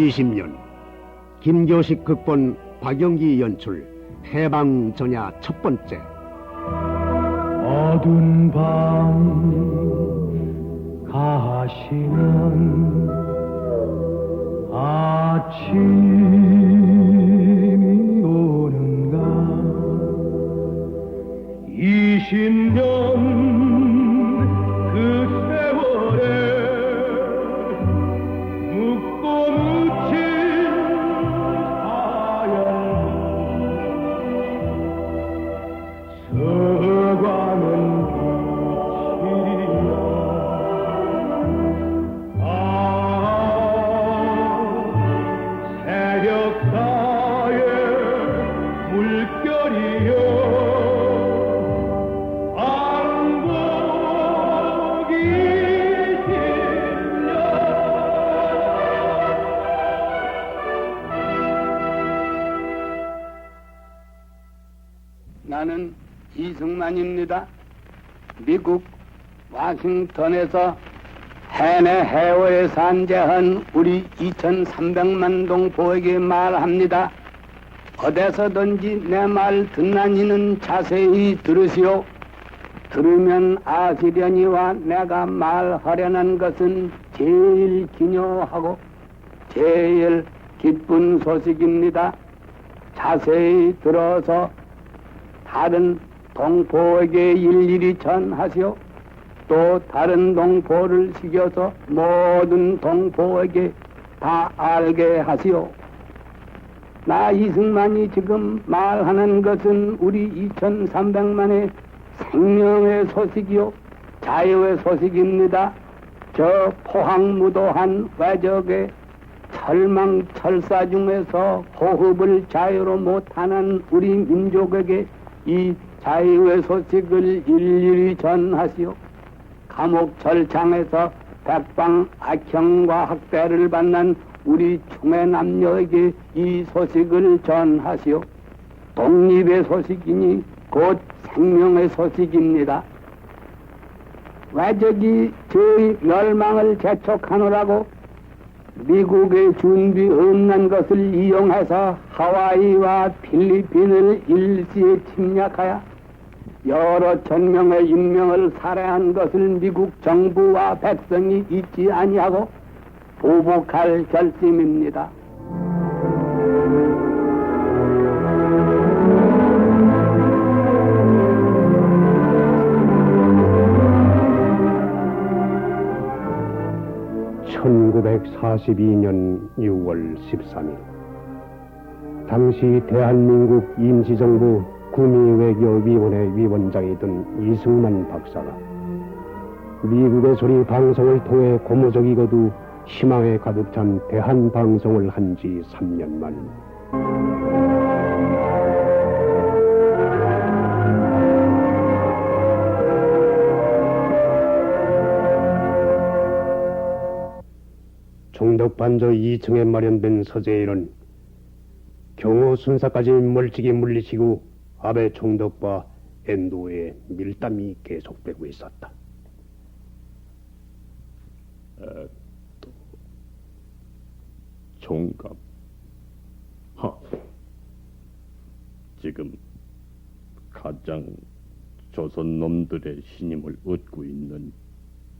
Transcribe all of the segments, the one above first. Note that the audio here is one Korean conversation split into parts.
2020년. 김교식 극본 박영기 연출 해방 전야 첫 번째. 어두운 밤 가시면 아침이 오는가? 이십 년 와싱턴에서 해내 해외에 산재한 우리 2,300만 동포에게 말합니다. 어디서든지 내 말 듣나니는 자세히 들으시오. 들으면 아시려니와 내가 말하려는 것은 제일 기묘하고 제일 기쁜 소식입니다. 자세히 들어서 다른 동포에게 일일이 전하시오. 또 다른 동포를 시켜서 모든 동포에게 다 알게 하시오. 나 이승만이 지금 말하는 것은 우리 2300만의 생명의 소식이요. 자유의 소식입니다. 저 포항무도한 외적의 철망철사 중에서 호흡을 자유로 못하는 우리 민족에게 이 자유의 소식을 일일이 전하시오. 감옥 절창에서 백방 악형과 학대를 받는 우리 총의 남녀에게 이 소식을 전하시오. 독립의 소식이니 곧 생명의 소식입니다. 외적이 저희 멸망을 재촉하느라고 미국의 준비 없는 것을 이용해서 하와이와 필리핀을 일시에 침략하여 여러 천 명의 인명을 살해한 것을 미국 정부와 백성이 잊지 아니하고 보복할 결심입니다. (1942년 6월 13일) 당시 대한민국 임시정부 구미외교위원회 위원장이던 이승만 박사가 미국의 소리 방송을 통해 고무적이고도 희망에 가득 찬 대한방송을 한 지 3년 만입니다. 종덕반저 2층에 마련된 서재에는 경호 순사까지 멀찍이 물리치고 아베 총독과 엔도의 밀담이 계속되고 있었다. 총감. 하. 지금 가장 조선 놈들의 신임을 얻고 있는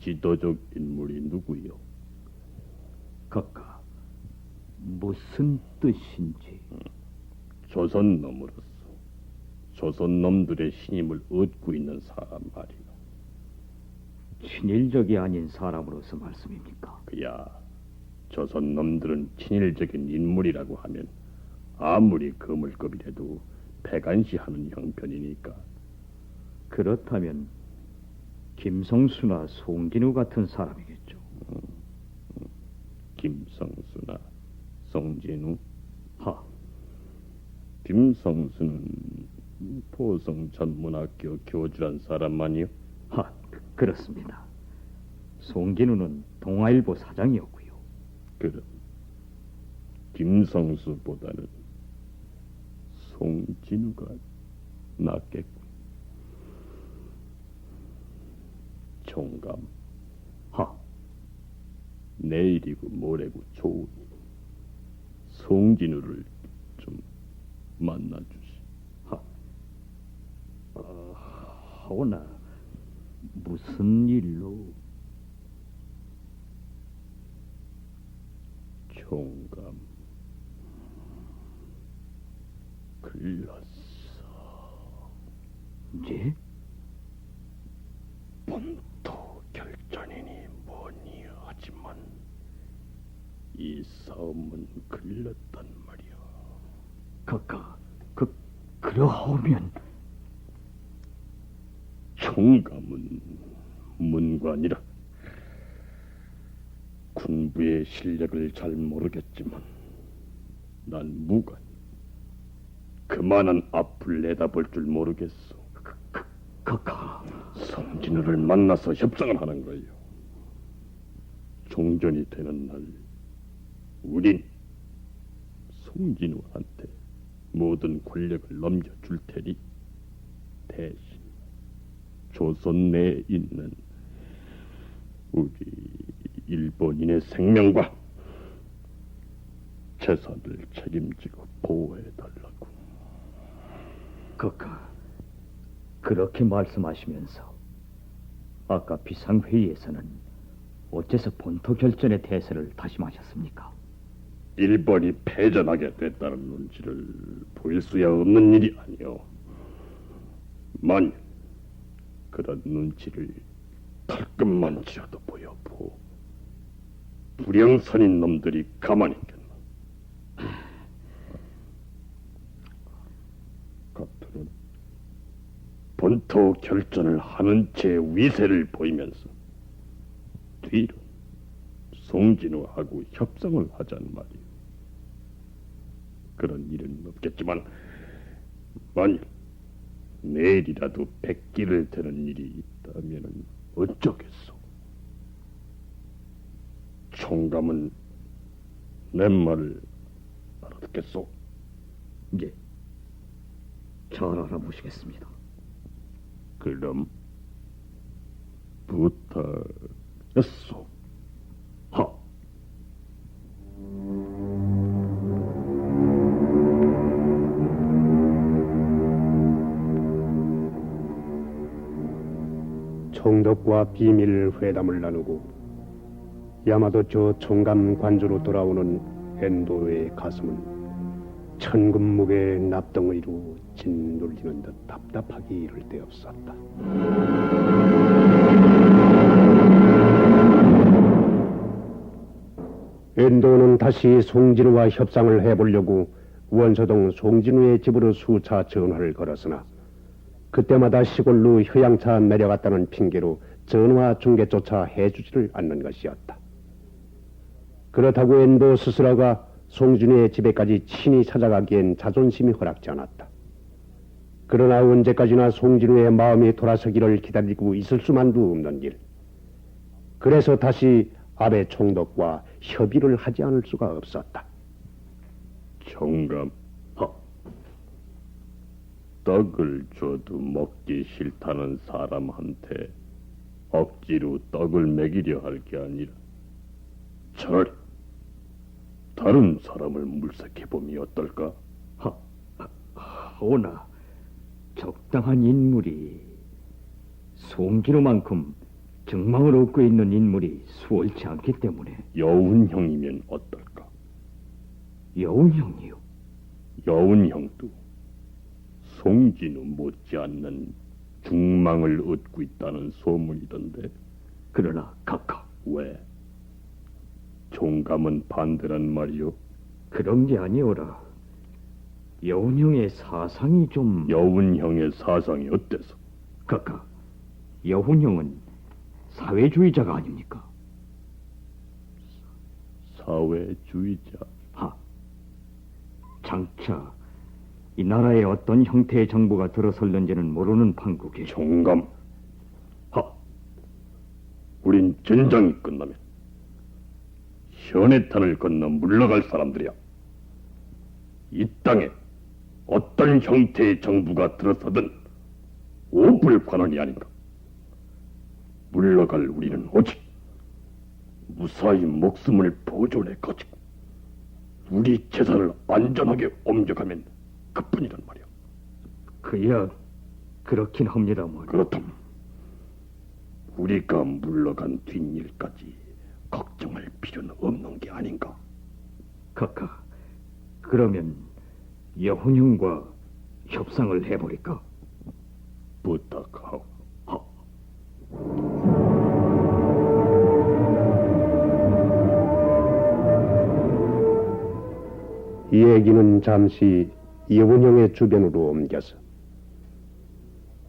지도적 인물이 누구요? 각하 무슨 뜻인지 조선 놈으로서 조선 놈들의 신임을 얻고 있는 사람 말이요. 친일적이 아닌 사람으로서 말씀입니까? 그야 조선 놈들은 친일적인 인물이라고 하면 아무리 거물급이라도 배관시하는 형편이니까 그렇다면 김성수나 송진우 같은 사람이겠죠. 김성수나 송진우 하, 김성수는 포성 전문학교 교주란 사람만이요. 하, 그- 그렇습니다. 송진우는 동아일보 사장이었고요. 그럼 김성수보다는 송진우가 낫겠군. 총감, 하, 내일이고 모레고 좋으니 송진우를 좀 만나주시. 하오나 무슨 일로? 총감 글렀어. 예? 본토 결전이니 뭐니 하지만 이 싸움은 글렀단 말이야. 그까 그 그러하면 총감은 문관이라 군부의 실력을 잘 모르겠지만 난 무관 그만한 앞을 내다볼 줄 모르겠어. 그까 성진우를 만나서 협상을 하는 거예요. 종전이 되는 날, 우린 송진우한테 모든 권력을 넘겨줄 테니 대신 조선 내에 있는 우리 일본인의 생명과 재산을 책임지고 보호해달라고. 그까 그렇게 말씀하시면서 아까 비상회의에서는 어째서 본토 결전의 대세를 다짐하셨습니까? 일본이 패전하게 됐다는 눈치를 보일 수야 없는 일이 아니오. 만약 그런 눈치를 털끝만치라도 보여보 불량선인 놈들이 가만히 있겠나? 겉으로는 본토 결전을 하는 제 위세를 보이면서 뒤로 송진우하고 협상을 하자는 말이오. 그런 일은 없겠지만 만일 내일이라도 백기를 드는 일이 있다면 어쩌겠소? 총감은 내 말을 알아듣겠소? 예. 잘 알아보시겠습니다. 그럼 부탁했소. 하. 총독과 비밀 회담을 나누고 야마도초 총감 관주로 돌아오는 엔도의 가슴은 천금무게 납덩어리로 짓눌리는 듯 답답하기 이를 데 없었다. 엔도는 다시 송진우와 협상을 해보려고 원서동 송진우의 집으로 수차 전화를 걸었으나 그때마다 시골로 휴양차 내려갔다는 핑계로 전화 중계조차 해주지를 않는 것이었다. 그렇다고 엔도 스스로가 송준이의 집에까지 친히 찾아가기엔 자존심이 허락지 않았다. 그러나 언제까지나 송진우의 마음이 돌아서기를 기다리고 있을 수만도 없는 일. 그래서 다시 아베 총독과 협의를 하지 않을 수가 없었다. 총감, 떡을 줘도 먹기 싫다는 사람한테 억지로 떡을 먹이려 할 게 아니라 차라리 다른 사람을 물색해 보면 어떨까? 하, 하오나 적당한 인물이 송진우만큼 정망을 얻고 있는 인물이 수월치 않기 때문에 여운형이면 어떨까? 여운형이요. 여운형도 송진우 못지않는 중망을 얻고 있다는 소문이던데 그러나 각각 왜? 종감은 반대란 말이오? 그런 게 아니오라. 여운형의 사상이 좀 여운형의 사상이 어때서? 각각 여운형은 사회주의자가 아닙니까? 사회주의자 하. 장차 이 나라에 어떤 형태의 정부가 들어설는지는 모르는 판국에. 종감. 하. 우린 전장이 끝나면 현해탄을 건너 물러갈 사람들이야. 이 땅에 어떤 형태의 정부가 들어서든 오불 관원이 아닌가 물러갈 우리는 오직 무사히 목숨을 보존해 가지고 우리 재산을 안전하게 옮겨가면 그뿐이란 말이야. 그야 그렇긴 합니다만 그렇다면 우리가 물러간 뒷일까지 걱정할 필요는 없는 게 아닌가? 카카 그러면 여훈형과 협상을 해버릴까? 부탁하오. 이 얘기는 잠시 여운형의 주변으로 옮겨서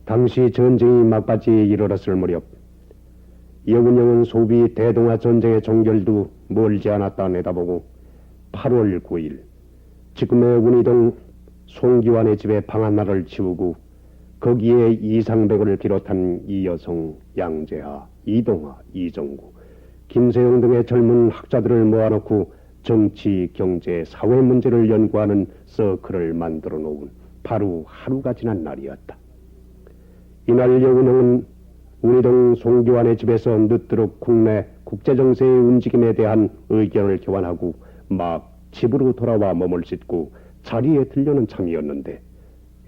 당시 전쟁이 막바지에 이르렀을 무렵 여운형은 소비 대동아 전쟁의 종결도 멀지 않았다 내다보고 8월 9일 지금의 운이동 송기환의 집에 방 하나를 치우고 거기에 이상백을 비롯한 이 여성 양재하, 이동하, 이정구, 김세영 등의 젊은 학자들을 모아놓고 정치, 경제, 사회 문제를 연구하는 서클을 만들어 놓은 바로 하루가 지난 날이었다. 이날 여운형은 운이동 송기환의 집에서 늦도록 국내 국제정세의 움직임에 대한 의견을 교환하고 막 집으로 돌아와 몸을 씻고 자리에 들려는 참이었는데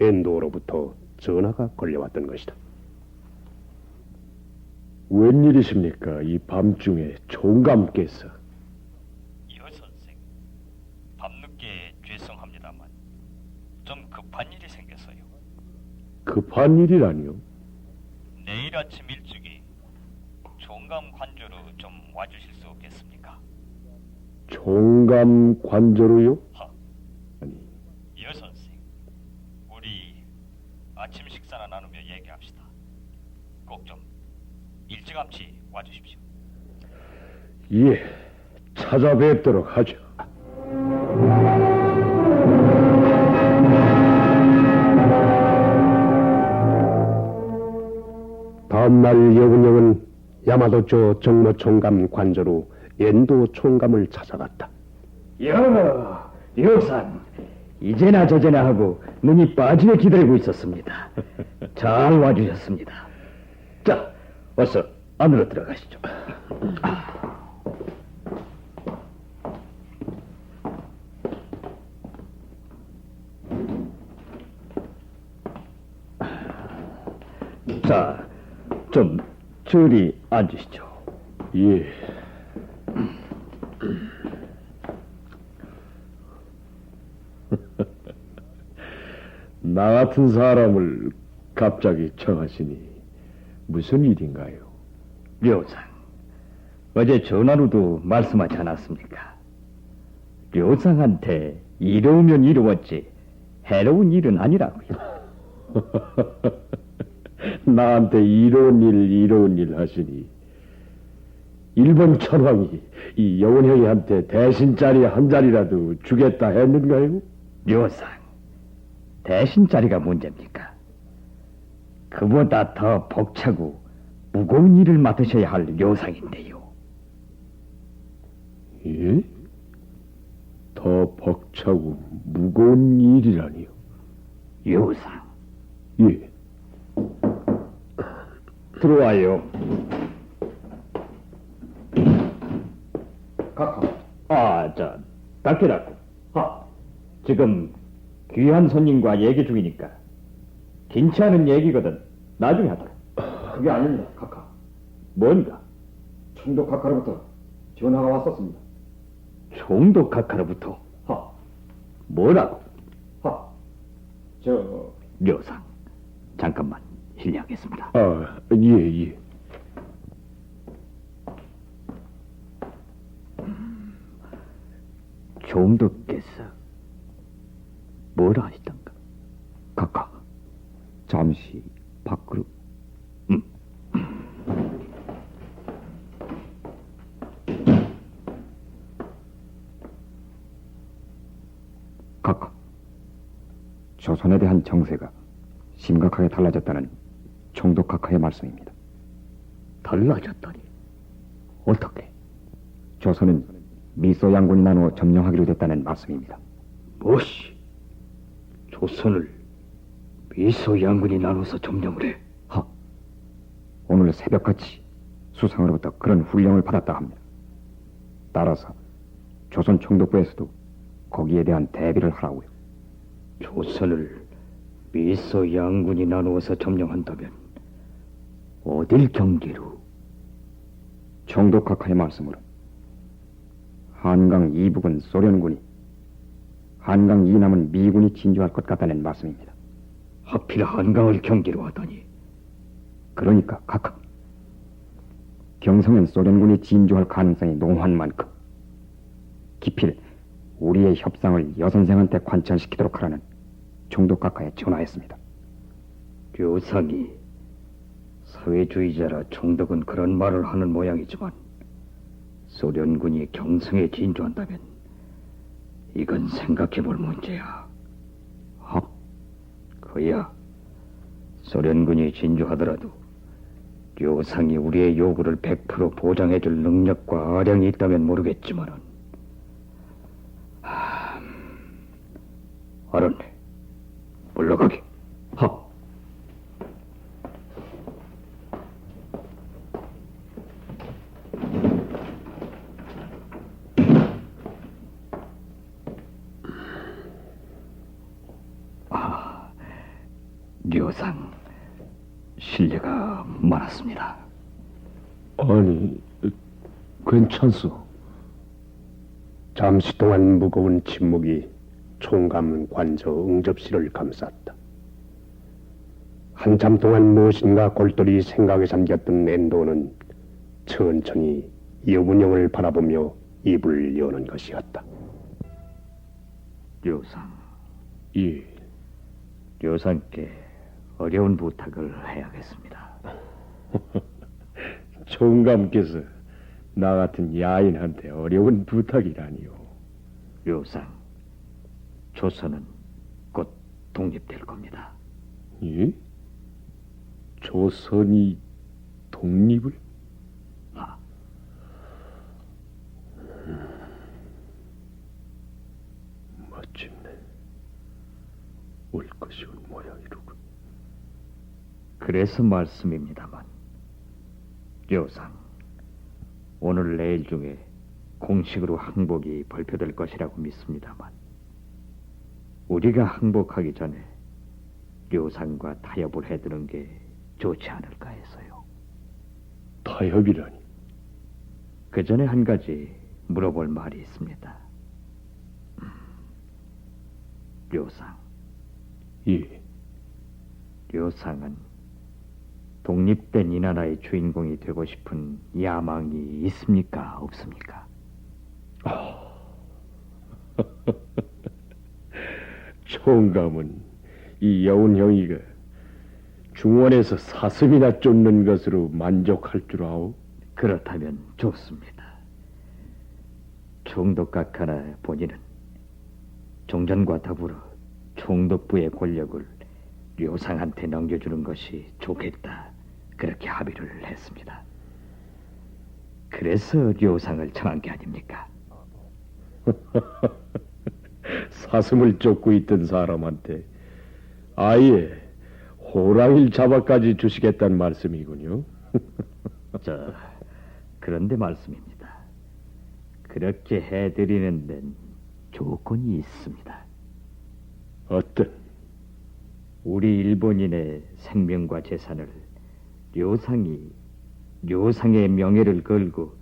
엔도로부터 전화가 걸려왔던 것이다. 웬일이십니까? 이 밤중에 총감께서 여 선생, 밤늦게 죄송합니다만 좀 급한 생겼어요. 급한 일이라니요? 내일 아침 일찍이 종감 관저로 좀 와주실 수 없겠습니까? 총감 관저로요? 허, 아니 여 선생, 우리 아침 식사나 나누며 얘기합시다. 꼭 좀 일찌감치 와주십시오. 예 찾아뵙도록 하죠. 다음날 여군영은 야마도초 정모 총감 관저로 엔도 총감을 찾아갔다. 여 여산 이제나 저제나 하고 눈이 빠지게 기다리고 있었습니다. 잘 와주셨습니다. 자, 어서 안으로 들어가시죠. 자, 좀 저리 앉으시죠. 예. 나 같은 사람을 갑자기 청하시니 무슨 일인가요? 료상, 어제 전화로도 말씀하지 않았습니까? 료상한테 이로우면 이로웠지 해로운 일은 아니라고요. 나한테 이로운 일, 이로운 일 하시니 일본 천황이 이 여운형이한테 대신 자리 한 자리라도 주겠다 했는가요? 료상, 대신 자리가 문제입니까? 그보다 더 벅차고 무거운 일을 맡으셔야 할 료상인데요. 예? 더 벅차고 무거운 일이라니요? 료상, 예. 들어와요. 카카. 아, 저, 닥치라고. 하. 지금 귀한 손님과 얘기 중이니까. 긴치 않은 얘기거든. 나중에 하자. 그게 아닙니다, 카카. 뭔가? 총독 카카로부터 전화가 왔었습니다. 총독 카카로부터? 하. 뭐라고? 하. 저... 료상. 잠깐만 실례하겠습니다. 아, 예, 예. 총독께서 뭐라 하시던가? 카카, 잠시 밖으로. 음. 카카, 조선에 대한 정세가 심각하게 달라졌다는 총독 카카의 말씀입니다. 달라졌다니? 어떻게? 조선은 미소 양군이 나누어 점령하기로 됐다는 말씀입니다. 무엇이? 조선을 미소 양군이 나눠서 점령을 해? 하. 오늘 새벽같이 수상으로부터 그런 훈령을 받았다 합니다. 따라서 조선 총독부에서도 거기에 대한 대비를 하라고요. 조선을 미소 양군이 나누어서 점령한다면 어딜 경계로 총독각하의 말씀으로 한강 이북은 소련군이 한강 이남은 미군이 진주할 것 같다는 말씀입니다. 하필 한강을 경계로 하다니 그러니까 각하 경성엔 소련군이 진주할 가능성이 농후한 만큼 기필 우리의 협상을 여선생한테 관철시키도록 하라는 총독 각하에 전화했습니다. 료상이 사회주의자라 총독은 그런 말을 하는 모양이지만 소련군이 경성에 진주한다면 이건 생각해 볼 문제야. 하, 그야 소련군이 진주하더라도 료상이 우리의 요구를 100% 보장해 줄 능력과 아량이 있다면 모르겠지만은 하... 알았네. 물러가게. 하. 아, 료상 신뢰가 많았습니다. 아니, 괜찮소. 잠시 동안 무거운 침묵이 총감 관저 응접실을 감쌌다. 한참 동안 무엇인가 골똘히 생각에 잠겼던 엔도는 천천히 여분형을 바라보며 입을 여는 것이었다. 료상, 예, 료상께 어려운 부탁을 해야겠습니다. 총감께서 나 같은 야인한테 어려운 부탁이라니요. 료상, 조선은 곧 독립될 겁니다. 예? 조선이 독립을? 아, 멋집네. 올 것이 온 모양이로군. 그래서 말씀입니다만, 료상, 오늘 내일 중에 공식으로 항복이 발표될 것이라고 믿습니다만, 우리가 항복하기 전에 료상과 타협을 해두는 게 좋지 않을까 해서요. 타협이라니. 그 전에 한 가지 물어볼 말이 있습니다. 음, 료상, 예, 료상은 독립된 이 나라의 주인공이 되고 싶은 야망이 있습니까? 없습니까? 총감은 이 여운 형이가 중원에서 사슴이나 쫓는 것으로 만족할 줄 아오? 그렇다면 좋습니다. 총독각 하나 본인은 종전과 더불어 총독부의 권력을 료상한테 넘겨주는 것이 좋겠다. 그렇게 합의를 했습니다. 그래서 료상을 청한 게 아닙니까? 사슴을 쫓고 있던 사람한테 아예 호랑이를 잡아까지 주시겠다는 말씀이군요. 저 그런데 말씀입니다. 그렇게 해드리는 데는 조건이 있습니다. 어떤? 우리 일본인의 생명과 재산을 료상이 료상의 명예를 걸고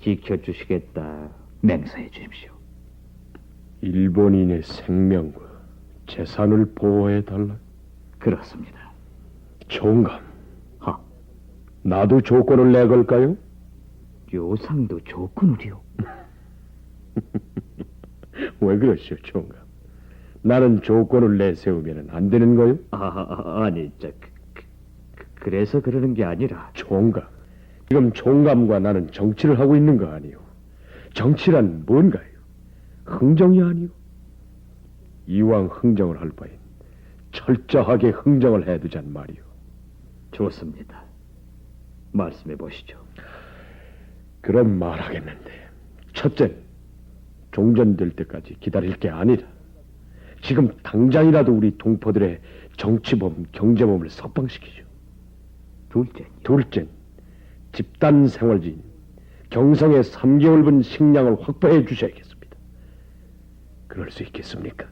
지켜주시겠다 맹세해 주십시오. 일본인의 생명과 재산을 보호해 달라. 그렇습니다. 총감, 하, 나도 조건을 내걸까요? 료상도 조건을요. 왜 그러시오, 총감? 나는 조건을 내세우면 안 되는 거요? 아, 아 아니 저 그, 그래서 그러는 게 아니라 총감. 지금 총감과 나는 정치를 하고 있는 거 아니오. 정치란 뭔가요? 흥정이 아니오. 이왕 흥정을 할 바엔 철저하게 흥정을 해두잔 말이오. 좋습니다. 말씀해 보시죠. 그럼 말하겠는데 첫째 종전될 때까지 기다릴 게 아니라 지금 당장이라도 우리 동포들의 정치범, 경제범을 석방시키죠. 둘째, 둘째 집단 생활지인 경성의 3개월분 식량을 확보해 주셔야겠습니다. 그럴 수 있겠습니까?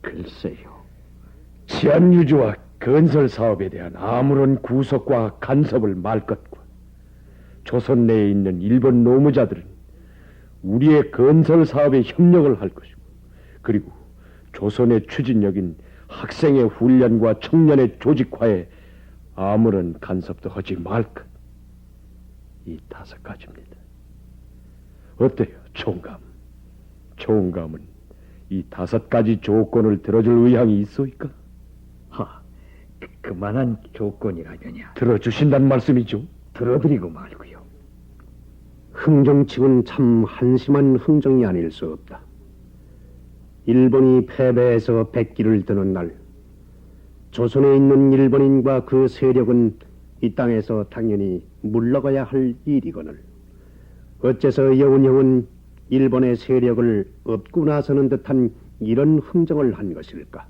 글쎄요. 치안 유지와 건설 사업에 대한 아무런 구속과 간섭을 말 것과 조선 내에 있는 일본 노무자들은 우리의 건설 사업에 협력을 할 것이고 그리고 조선의 추진력인 학생의 훈련과 청년의 조직화에 아무런 간섭도 하지 말 것. 이 다섯 가지입니다. 어때요, 총감? 총감은 이 다섯 가지 조건을 들어줄 의향이 있소이까? 하, 그, 그만한 조건이라면야 들어주신단 말씀이죠? 들어드리고 말고요. 흥정치곤 참 한심한 흥정이 아닐 수 없다. 일본이 패배해서 백기를 드는 날, 조선에 있는 일본인과 그 세력은 이 땅에서 당연히 물러가야 할 일이거늘. 어째서 여운형은 일본의 세력을 업고 나서는 듯한 이런 흥정을 한 것일까?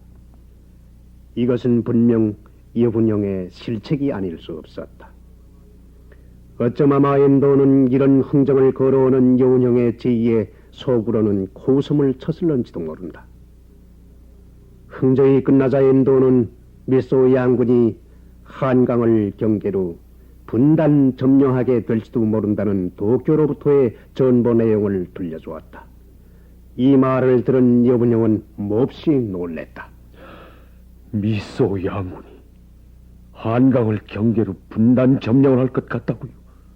이것은 분명 여운형의 실책이 아닐 수 없었다. 어쩜 아마 엔도는 이런 흥정을 걸어오는 여운형의 제의에 속으로는 코웃음을 쳤을런지도 모른다. 흥정이 끝나자 엔도는 미소 양군이 한강을 경계로 분단 점령하게 될지도 모른다는 도쿄로부터의 전보 내용을 들려주었다. 이 말을 들은 여분형은 몹시 놀랬다. 미소 양군이 한강을 경계로 분단 점령을 할 것 같다고요.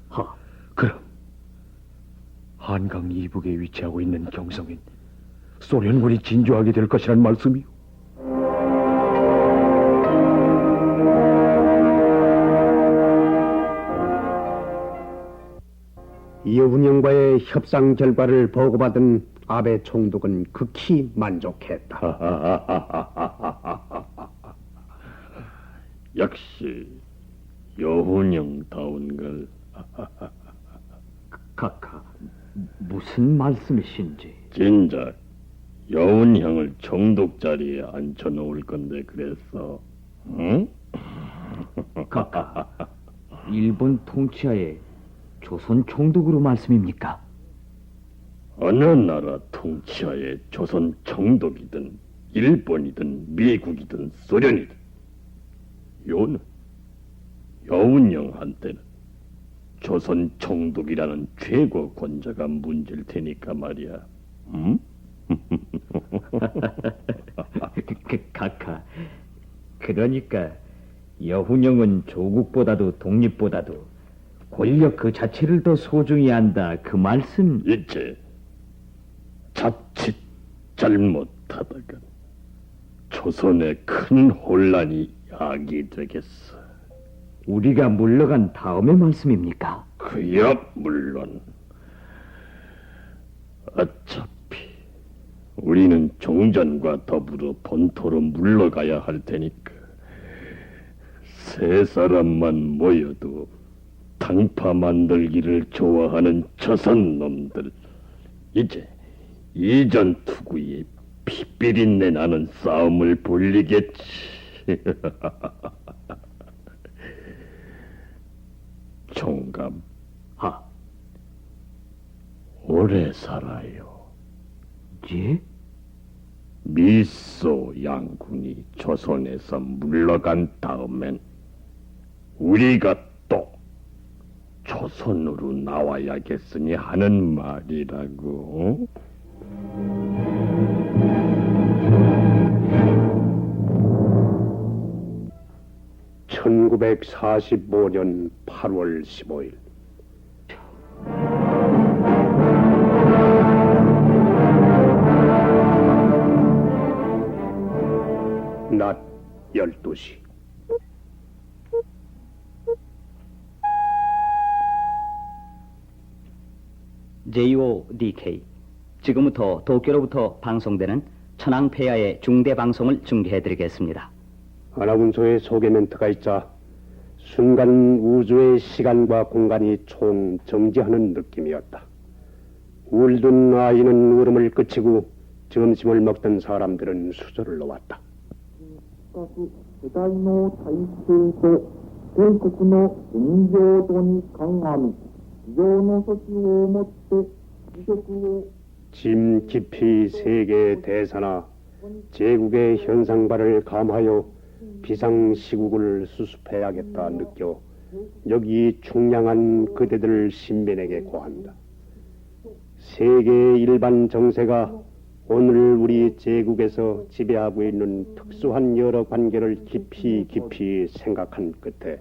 하, 그럼 한강 이북에 위치하고 있는 경성인 소련군이 진주하게 될 것이란 말씀이요. 여운형과의 협상 결과를 보고받은 아베 총독은 극히 만족했다. 역시 여훈영다운 걸 각하, 무슨 말씀이신지. 진작 여운형을 총독 자리에 앉혀놓을 건데 그랬어 응? 각하, 일본 통치하에 조선 총독으로 말씀입니까? 어느 나라 통치하에 조선 총독이든 일본이든 미국이든 소련이든 요는 여운영한테는 조선 총독이라는 최고 권자가 문제일 테니까 말이야 응? 그, 그, 각하, 그러니까 여훈영은 조국보다도 독립보다도 권력 그 자체를 더 소중히 한다 그 말씀 이제 자칫 잘못하다가 조선에 큰 혼란이 야기되겠어. 우리가 물러간 다음의 말씀입니까? 그야 물론 어차피 우리는 종전과 더불어 본토로 물러가야 할 테니까 세 사람만 모여도 당파 만들기를 좋아하는 조선 놈들 이제 이전 투구에 피비린내 나는 싸움을 벌리겠지. 총감, 하, 오래 살아요. 예? 미소 양군이 조선에서 물러간 다음엔 우리가 또 조선으로 나와야겠으니 하는 말이라고. (1945년 8월 15일) 낮 12시 JODK 지금부터 도쿄로부터 방송되는 천황폐하의 중대 방송을 중계해드리겠습니다. 아나운서의 소개 멘트가 있자 순간 우주의 시간과 공간이 총 정지하는 느낌이었다. 울던 아이는 울음을 그치고 점심을 먹던 사람들은 수저를 놓았다. しかし世代の体制と帝国の現状とに鑑み 非常の措置をもって辞職を 짐 깊이 세계 대사나 제국의 현상발을 감하여 비상시국을 수습해야겠다 느껴 여기 충량한 그대들 신변에게 고한다. 세계 일반 정세가 오늘 우리 제국에서 지배하고 있는 특수한 여러 관계를 깊이 깊이 생각한 끝에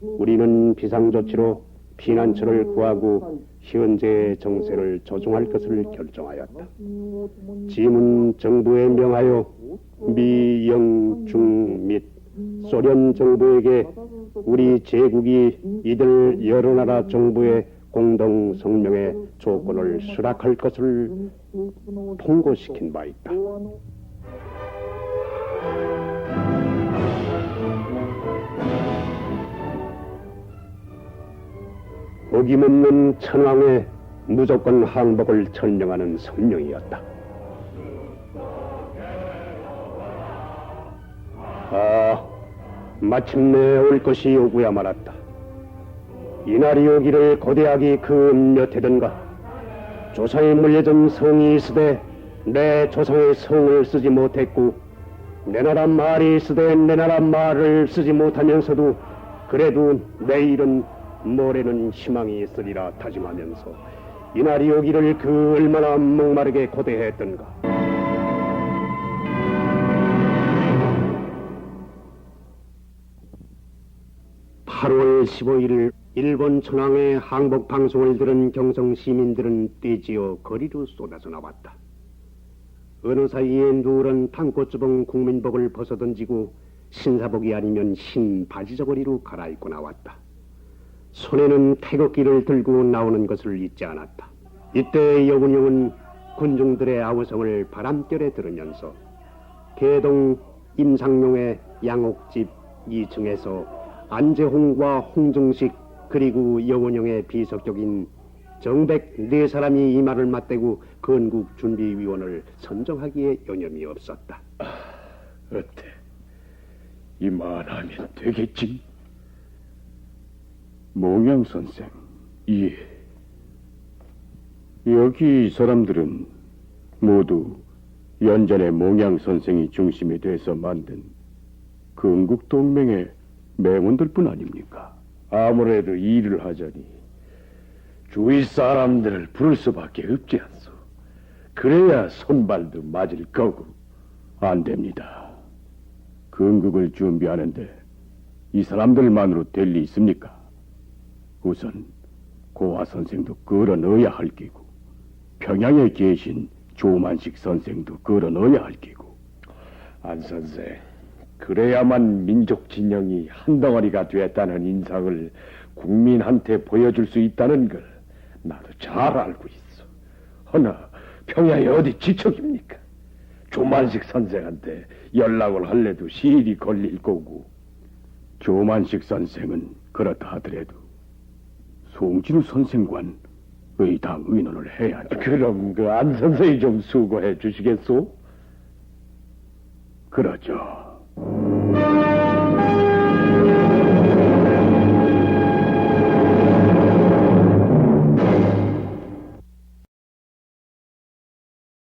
우리는 비상조치로 피난처를 구하고 현재의 정세를 조정할 것을 결정하였다. 짐은 정부에 명하여 미, 영, 중 및 소련 정부에게 우리 제국이 이들 여러 나라 정부의 공동 성명의 조건을 수락할 것을 통고시킨 바 있다. 어김없는 천황의 무조건 항복을 설명하는 성명이었다. 아, 마침내 올 것이 오고야 말았다. 이날이 오기를 고대하기 그 몇 해든가 조상에 물려준 성이 있으되 내 조상의 성을 쓰지 못했고 내 나라 말이 있으되 내 나라 말을 쓰지 못하면서도 그래도 내 일은 모레는 희망이 있으리라 다짐하면서 이날이 오기를 그 얼마나 목마르게 고대했던가. 8월 15일 일본 천황의 항복 방송을 들은 경성 시민들은 떼지어 거리로 쏟아져 나왔다. 어느 사이에 누런 탕꼬주봉 국민복을 벗어던지고 신사복이 아니면 흰 바지 저고리로 갈아입고 나왔다. 손에는 태극기를 들고 나오는 것을 잊지 않았다. 이때 여군용은 군중들의 아우성을 바람결에 들으면서 개동 임상용의 양옥집 2층에서 안재홍과 홍정식 그리고 여원영의 비석격인 정백 네 사람이 이 말을 맞대고 건국 준비위원을 선정하기에 여념이 없었다. 어때? 이만하면 되겠지? 몽양 선생. 예. 여기 이 사람들은 모두 연전의 몽양 선생이 중심이 돼서 만든 건국 동맹의 명운들뿐 아닙니까? 아무래도 일을 하자니 주위 사람들을 부를 수밖에 없지 않소. 그래야 손발도 맞을 거고 안 됩니다. 건국을 준비하는데 이 사람들만으로 될 리 있습니까? 우선 고화 선생도 끌어 넣어야 할 끼고 평양에 계신 조만식 선생도 끌어 넣어야 할 끼고 안 선생 그래야만 민족 진영이 한 덩어리가 됐다는 인상을 국민한테 보여줄 수 있다는 걸 나도 잘 알고 있어. 허나 평양이 어디 지척입니까? 조만식 선생한테 연락을 할래도 시일이 걸릴 거고 조만식 선생은 그렇다 하더라도 송진우 선생관 의당 의논을 해야죠. 그럼 그 안 선생이 좀 수고해 주시겠소? 그러죠.